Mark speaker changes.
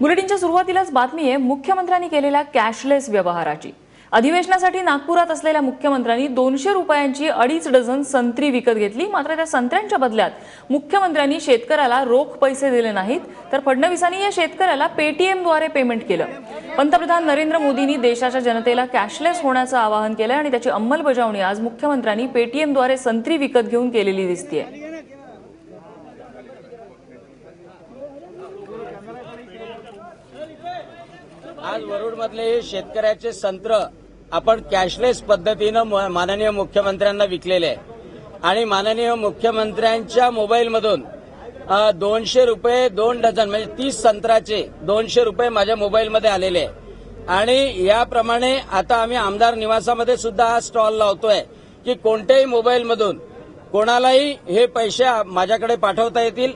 Speaker 1: बुलेटिनच्या सुरुवातीलाच बातमी आहे मुख्यमंत्र्यांनी केलेल्या कॅशलेस व्यवहाराची. अधिवेशनासाठी नागपुरात असलेल्या मुख्यमंत्र्यांनी दोनशे रुपयांची अडीच डझन संत्री विकत घेतली मात्र त्या संत्र्यांच्या बदल्यात मुख्यमंत्र्यांनी शेतकऱ्याला रोख पैसे दिले नाहीत तर फडणवीसांनी या शेतकऱ्याला पेटीएमद्वारे पेमेंट केलं. पंतप्रधान नरेंद्र मोदींनी देशाच्या जनतेला कॅशलेस होण्याचं आवाहन केलं आणि त्याची अंमलबजावणी आज मुख्यमंत्र्यांनी पेटीएमद्वारे संत्री विकत घेऊन केलेली दिसतीये.
Speaker 2: आज वरुडमधले हे शेतकऱ्याचे संत्र आपण कॅशलेस पद्धतीनं म- माननीय मुख्यमंत्र्यांना विकलेले आहे. आणि माननीय मुख्यमंत्र्यांच्या मोबाईलमधून दोनशे रुपये दोन डझन म्हणजे तीस संत्राचे दोनशे रुपये माझ्या मोबाईलमध्ये आलेले आहे. आणि याप्रमाणे आता आम्ही आमदार निवासामध्ये सुद्धा हा स्टॉल लावतोय की कोणत्याही मोबाईलमधून कोणालाही हे पैसे माझ्याकडे पाठवता येतील.